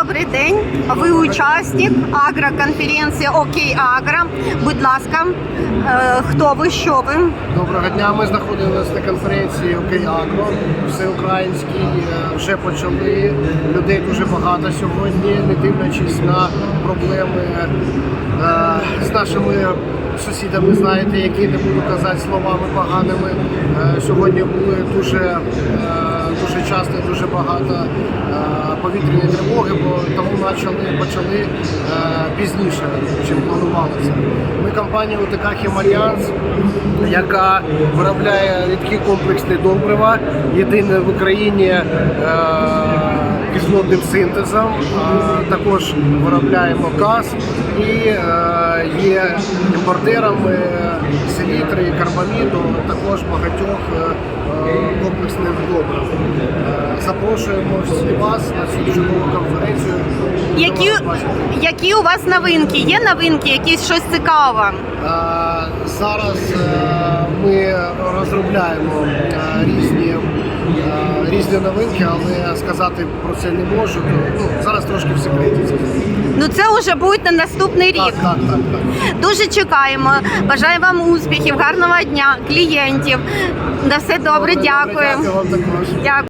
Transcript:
добрий день. Ви учасник агроконференції Окей Агро. Будь ласка, е, хто ви, що ви? Доброго дня. Ми знаходилися на конференції «Окей Агро» всеукраїнській. Е, Вже почали. Людей дуже багато сьогодні, не дивлячись на проблеми е, з нашими сусідами, знаєте, які не буду казати словами поганими. Сьогодні були дуже, дуже часто, дуже багато повітряні тривоги, бо тому почали, почали е, пізніше, чим планувалося. Ми компанія УТК «Хімальянс», яка виробляє рідкі комплексні добрива, єдине в Україні е, кислотним синтезом. Також виробляємо газ і е, є імпортерами селітри і карбаміду, також багатьох комплексних добрив. Запрошуємо всі вас на цю чудову конференцію. Які, які у вас новинки? Є новинки, якісь щось цікаве? Е, Зараз е, ми розробляємо е, різні, різні новинки, але сказати про це не можу. Ну, зараз трошки в секреті. Ну це вже буде на наступний рік. так, так, так. Дуже чекаємо. Бажаю вам успіхів, гарного дня, клієнтів. На все добре, дякую. Дякую вам також. Дякую.